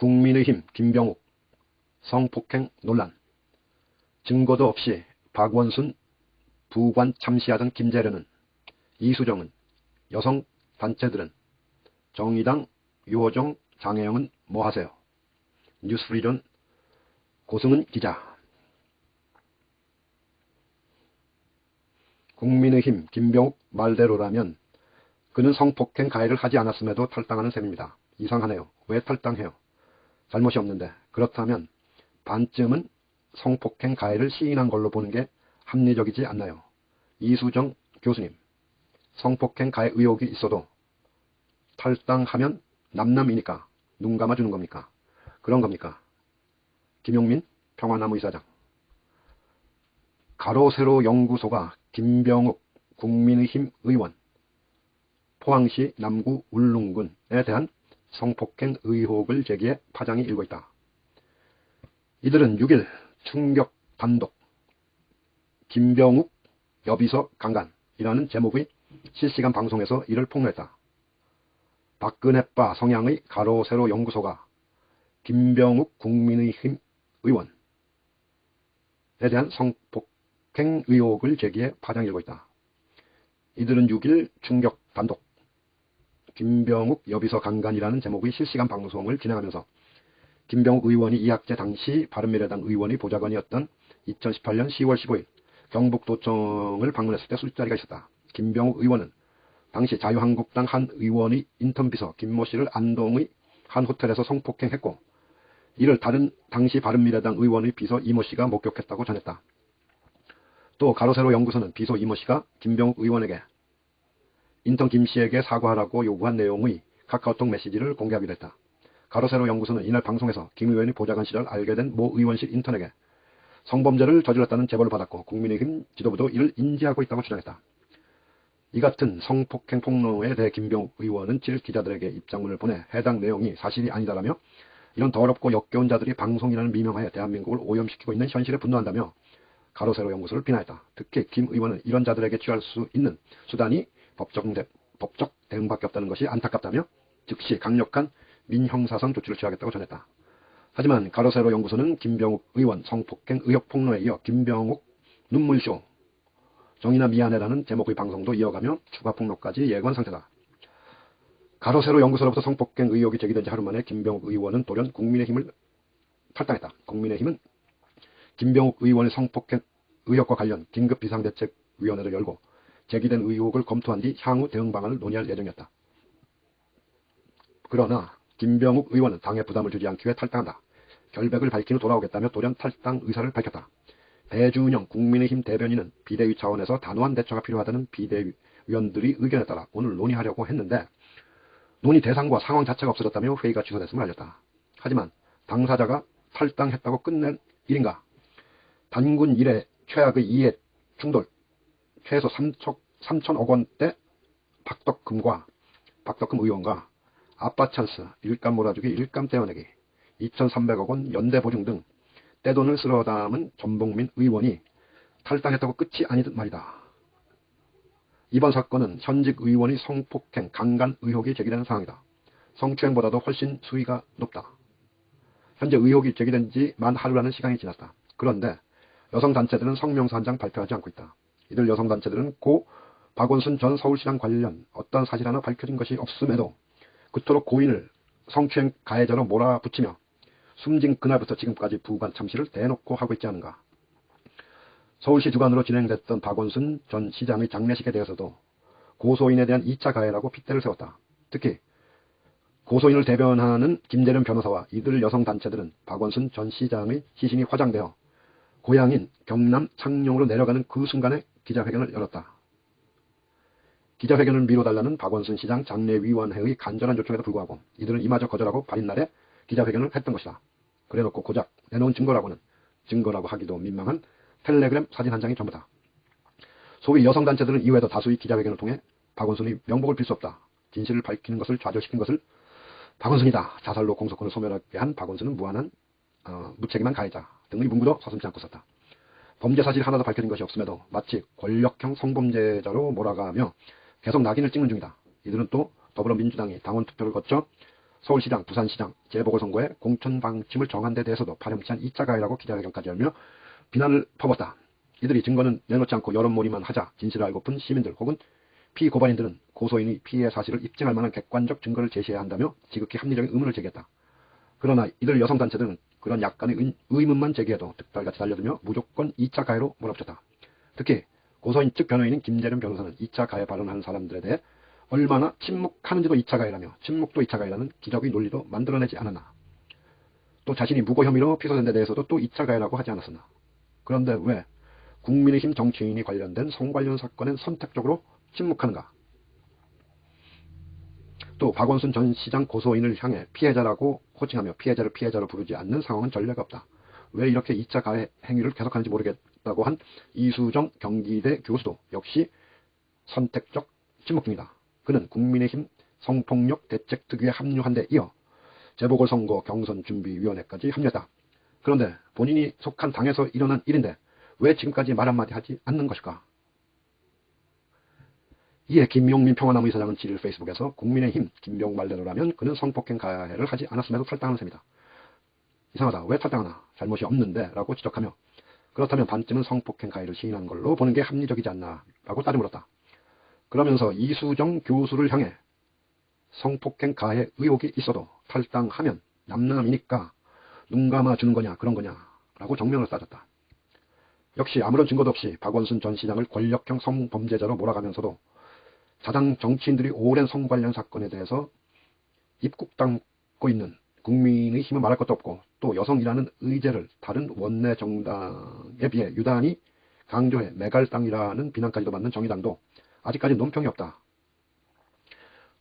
국민의힘 김병욱 성폭행 논란 증거도 없이 박원순 부관 참시하던 김재련은 이수정은 여성 단체들은 정의당 유호정 장혜영은 뭐 하세요? 뉴스프리전 고승은 기자 국민의힘 김병욱 말대로라면 그는 성폭행 가해를 하지 않았음에도 탈당하는 셈입니다. 이상하네요. 왜 탈당해요? 잘못이 없는데 그렇다면 반쯤은 성폭행 가해를 시인한 걸로 보는 게 합리적이지 않나요? 이수정 교수님, 성폭행 가해 의혹이 있어도 탈당하면 남남이니까 눈 감아주는 겁니까? 그런 겁니까? 김용민 평화나무 이사장 가로세로 연구소가 김병욱 국민의힘 의원 포항시 남구 울릉군에 대한 성폭행 의혹을 제기해 파장이 일고 있다. 이들은 6일 충격 단독 김병욱 여비서 강간이라는 제목의 실시간 방송에서 이를 폭로했다. 박근혜빠 성향의 가로세로 연구소가 김병욱 국민의힘 의원에 대한 성폭행 의혹을 제기해 파장이 일고 있다. 이들은 6일 충격 단독 김병욱 여비서 강간이라는 제목의 실시간 방송을 진행하면서 김병욱 의원이 이학재 당시 바른미래당 의원의 보좌관이었던 2018년 10월 15일 경북도청을 방문했을 때 술자리가 있었다. 김병욱 의원은 당시 자유한국당 한 의원의 인턴 비서 김모 씨를 안동의 한 호텔에서 성폭행했고 이를 다른 당시 바른미래당 의원의 비서 이모 씨가 목격했다고 전했다. 또 가로세로 연구소는 비서 이모 씨가 김병욱 의원에게 인턴 김 씨에게 사과하라고 요구한 내용의 카카오톡 메시지를 공개하기도 했다. 가로세로 연구소는 이날 방송에서 김 의원이 보좌관 시절 알게 된 모 의원실 인턴에게 성범죄를 저질렀다는 제보를 받았고 국민의힘 지도부도 이를 인지하고 있다고 주장했다. 이 같은 성폭행 폭로에 대해 김병욱 의원은 7일 기자들에게 입장문을 보내 해당 내용이 사실이 아니다라며 이런 더럽고 역겨운 자들이 방송이라는 미명하에 대한민국을 오염시키고 있는 현실에 분노한다며 가로세로 연구소를 비난했다. 특히 김 의원은 이런 자들에게 취할 수 있는 수단이 법적, 대, 법적 대응밖에 없다는 것이 안타깝다며 즉시 강력한 민형사상 조치를 취하겠다고 전했다. 하지만 가로세로 연구소는 김병욱 의원 성폭행 의혹 폭로에 이어 김병욱 눈물쇼 정의나 미안해라는 제목의 방송도 이어가며 추가 폭로까지 예고한 상태다. 가로세로 연구소로부터 성폭행 의혹이 제기된 지 하루 만에 김병욱 의원은 돌연 국민의힘을 탈당했다. 국민의힘은 김병욱 의원의 성폭행 의혹과 관련 긴급 비상대책위원회를 열고 제기된 의혹을 검토한 뒤 향후 대응 방안을 논의할 예정이었다. 그러나 김병욱 의원은 당의 부담을 주지 않기 위해 탈당한다. 결백을 밝힌 후 돌아오겠다며 돌연 탈당 의사를 밝혔다. 배준영 국민의힘 대변인은 비대위 차원에서 단호한 대처가 필요하다는 비대위원들의 의견에 따라 오늘 논의하려고 했는데 논의 대상과 상황 자체가 없어졌다며 회의가 취소됐음을 알렸다. 하지만 당사자가 탈당했다고 끝낸 일인가? 단군 일의 최악의 이해 충돌, 최소 3천, 3천억 원대 박덕금과 박덕금 의원과 아빠 찬스, 일감 몰아주기, 일감 떼어내기, 2,300억 원 연대 보증 등 떼돈을 쓸어 담은 전봉민 의원이 탈당했다고 끝이 아니듯 말이다. 이번 사건은 현직 의원이 성폭행, 강간 의혹이 제기되는 상황이다. 성추행보다도 훨씬 수위가 높다. 현재 의혹이 제기된 지 만 하루라는 시간이 지났다. 그런데 여성단체들은 성명서 한 장 발표하지 않고 있다. 이들 여성단체들은 고 박원순 전 서울시장 관련 어떤 사실 하나 밝혀진 것이 없음에도 그토록 고인을 성추행 가해자로 몰아붙이며 숨진 그날부터 지금까지 부관 참시를 대놓고 하고 있지 않은가. 서울시 주관으로 진행됐던 박원순 전 시장의 장례식에 대해서도 고소인에 대한 2차 가해라고 핏대를 세웠다. 특히 고소인을 대변하는 김재련 변호사와 이들 여성단체들은 박원순 전 시장의 시신이 화장되어 고향인 경남 창녕으로 내려가는 그 순간에 기자회견을 열었다. 기자회견을 미뤄달라는 박원순 시장 장례위원회의 간절한 요청에도 불구하고 이들은 이마저 거절하고 발인 날에 기자회견을 했던 것이다. 그래놓고 고작 내놓은 증거라고는 증거라고 하기도 민망한 텔레그램 사진 한 장이 전부다. 소위 여성단체들은 이외에도 다수의 기자회견을 통해 박원순이 명복을 빌 수 없다. 진실을 밝히는 것을 좌절시킨 것을 박원순이다. 자살로 공소권을 소멸하게 한 박원순은 무한한 어, 무책임한 가해자 등의 문구도 서슴지 않고 썼다. 범죄 사실 하나도 밝혀진 것이 없음에도 마치 권력형 성범죄자로 몰아가며 계속 낙인을 찍는 중이다. 이들은 또 더불어민주당이 당원 투표를 거쳐 서울시장, 부산시장, 재보궐선거에 공천 방침을 정한 데 대해서도 파렴치한 2차 가해라고 기자회견까지 열며 비난을 퍼붓다. 이들이 증거는 내놓지 않고 여론몰이만 하자 진실을 알고픈 시민들 혹은 피고발인들은 고소인이 피해 사실을 입증할 만한 객관적 증거를 제시해야 한다며 지극히 합리적인 의문을 제기했다. 그러나 이들 여성단체들은 그런 약간의 의 문만 제기해도 득달같이 달려들며 무조건 2차 가해로 몰아붙였다. 특히 고소인 측 변호인인 김재련 변호사는 2차 가해 발언하는 사람들에 대해 얼마나 침묵하는지도 2차 가해라며 침묵도 2차 가해라는 기적의 논리도 만들어내지 않았나. 또 자신이 무고 혐의로 피소된 데 대해서도 또 2차 가해라고 하지 않았었나. 그런데 왜 국민의힘 정치인이 관련된 성 관련 사건엔 선택적으로 침묵하는가. 또 박원순 전 시장 고소인을 향해 피해자라고 호칭하며 피해자를 피해자로 부르지 않는 상황은 전례가 없다. 왜 이렇게 2차 가해 행위를 계속하는지 모르겠다고 한 이수정 경기대 교수도 역시 선택적 침묵 중이다. 그는 국민의힘 성폭력 대책 특위에 합류한 데 이어 재보궐선거 경선준비위원회까지 합류했다. 그런데 본인이 속한 당에서 일어난 일인데 왜 지금까지 말 한마디 하지 않는 것일까? 이에 김용민 평화나무 이사장은 지일 페이스북에서 국민의힘 김병 말대로라면 그는 성폭행 가해를 하지 않았음에도 탈당하는 셈이다. 이상하다. 왜 탈당하나? 잘못이 없는데? 라고 지적하며 그렇다면 반쯤은 성폭행 가해를 시인한 걸로 보는 게 합리적이지 않나? 라고 따져 물었다. 그러면서 이수정 교수를 향해 성폭행 가해 의혹이 있어도 탈당하면 남남이니까 눈 감아 주는 거냐 그런 거냐 라고 정면을 따졌다. 역시 아무런 증거도 없이 박원순 전 시장을 권력형 성범죄자로 몰아가면서도 자당 정치인들이 오랜 성 관련 사건에 대해서 입국 담고 있는 국민의 힘을 말할 것도 없고 또 여성이라는 의제를 다른 원내 정당에 비해 유단히 강조해 매갈당이라는 비난까지도 받는 정의당도 아직까지 논평이 없다.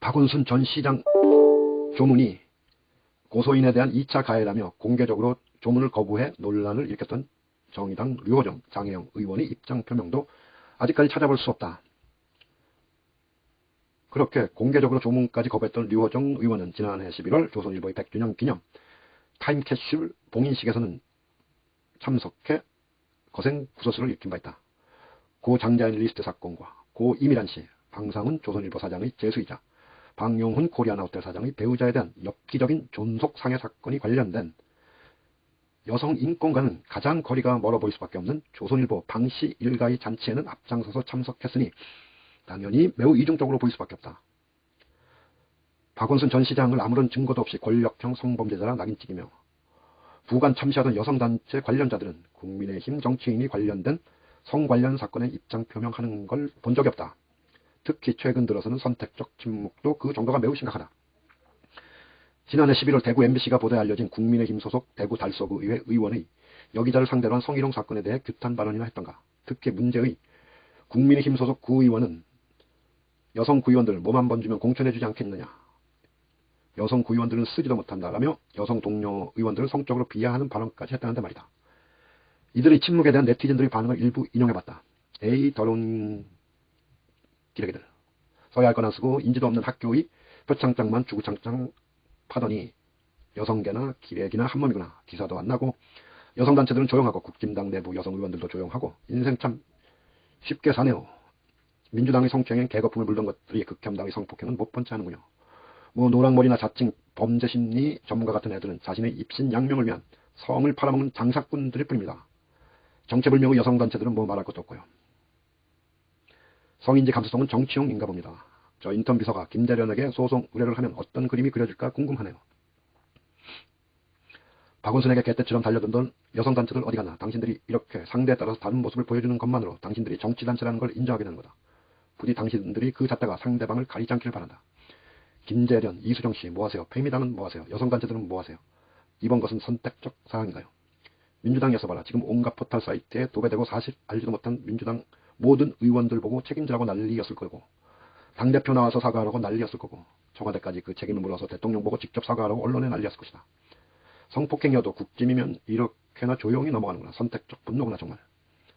박원순 전 시장 조문이 고소인에 대한 2차 가해라며 공개적으로 조문을 거부해 논란을 일으켰던 정의당 류호정 장혜영 의원의 입장 표명도 아직까지 찾아볼 수 없다. 그렇게 공개적으로 조문까지 거부했던 류호정 의원은 지난해 11월 조선일보의 100주년 기념 타임캡슐 봉인식에서는 참석해 거센 구설수를 일으킨 바 있다. 고 장자인 리스트 사건과 고 이미란 씨, 방상훈 조선일보 사장의 재수이자 방용훈 코리아나 호텔 사장의 배우자에 대한 엽기적인 존속 상해 사건이 관련된 여성 인권과는 가장 거리가 멀어 보일 수밖에 없는 조선일보 방시 일가의 잔치에는 앞장서서 참석했으니 당연히 매우 이중적으로 보일 수밖에 없다. 박원순 전 시장을 아무런 증거도 없이 권력형 성범죄자라 낙인찍이며 부관 참시하던 여성단체 관련자들은 국민의힘 정치인이 관련된 성 관련 사건에 입장 표명하는 걸 본 적이 없다. 특히 최근 들어서는 선택적 침묵도 그 정도가 매우 심각하다. 지난해 11월 대구 MBC가 보도에 알려진 국민의힘 소속 대구 달서구 의회 의원의 여기자를 상대로 한 성희롱 사건에 대해 규탄 발언이나 했던가. 특히 문제의 국민의힘 소속 구의원은 여성 구의원들 몸 한 번 주면 공천해주지 않겠느냐. 여성 구의원들은 쓰지도 못한다라며 여성 동료 의원들을 성적으로 비하하는 발언까지 했다는데 말이다. 이들의 침묵에 대한 네티즌들의 반응을 일부 인용해봤다. 에이 더러운 기레기들. 써야 할 거나 쓰고 인지도 없는 학교의 표창장만 주구장창 파더니 여성계나 기레기나 한몸이구나 기사도 안 나고 여성단체들은 조용하고 국진당 내부 여성 의원들도 조용하고 인생 참 쉽게 사네요. 민주당의 성추행엔 개거품을 물던 것들이 극혐당의 성폭행은 못 번째 하는군요. 뭐 노랑머리나 자칭 범죄심리 전문가 같은 애들은 자신의 입신 양명을 위한 성을 팔아먹는 장사꾼들일 뿐입니다. 정체불명의 여성단체들은 뭐 말할 것도 없고요. 성인지 감수성은 정치용인가 봅니다. 저 인턴 비서가 김대련에게 소송 의뢰를 하면 어떤 그림이 그려질까 궁금하네요. 박원순에게 개떼처럼 달려들던 여성단체들 어디 갔나 당신들이 이렇게 상대에 따라서 다른 모습을 보여주는 것만으로 당신들이 정치단체라는 걸 인정하게 되는 거다. 부디 당신들이 그 잣대가 상대방을 가리지 않기를 바란다. 김재련, 이수정 씨 뭐 하세요? 페미당은 뭐 하세요? 여성단체들은 뭐 하세요? 이번 것은 선택적 사항인가요? 민주당에서 봐라. 지금 온갖 포털 사이트에 도배되고 사실 알지도 못한 민주당 모든 의원들 보고 책임지라고 난리였을 거고 당대표 나와서 사과하라고 난리였을 거고 청와대까지 그 책임을 물어서 대통령 보고 직접 사과하라고 언론에 난리였을 것이다. 성폭행이어도 국짐이면 이렇게나 조용히 넘어가는구나. 선택적 분노구나 정말.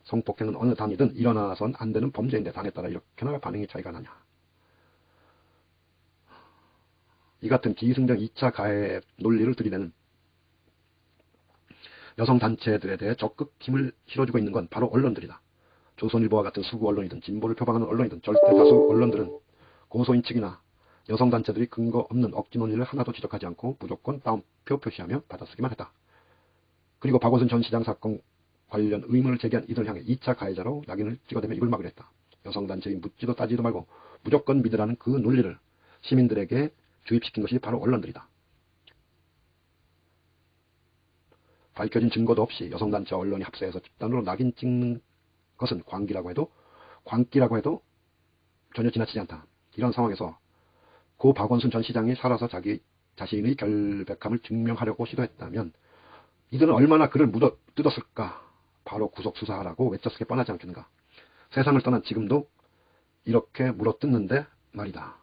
성폭행은 어느 당이든 일어나선 안 되는 범죄인데 당에 따라 이렇게나 반응이 차이가 나냐. 이 같은 기승적 2차 가해 논리를 들이대는 여성단체들에 대해 적극 힘을 실어주고 있는 건 바로 언론들이다. 조선일보와 같은 수구 언론이든 진보를 표방하는 언론이든 절대 다수 언론들은 고소인 측이나 여성단체들이 근거 없는 억지 논리를 하나도 지적하지 않고 무조건 다운표 표시하며 받아쓰기만 했다. 그리고 박원순 전 시장 사건 관련 의문을 제기한 이들 향해 2차 가해자로 낙인을 찍어대며 입을 막으려 했다. 여성단체인 묻지도 따지도 말고 무조건 믿으라는 그 논리를 시민들에게 주입시킨 것이 바로 언론들이다. 밝혀진 증거도 없이 여성단체와 언론이 합세해서 집단으로 낙인 찍는 것은 광기라고 해도 광기라고 해도 전혀 지나치지 않다. 이런 상황에서 고 박원순 전 시장이 살아서 자기 자신의 결백함을 증명하려고 시도했다면 이들은 얼마나 그를 묻어 뜯었을까? 바로 구속 수사하라고 외쳤을 게 뻔하지 않겠는가? 세상을 떠난 지금도 이렇게 물어뜯는데 말이다.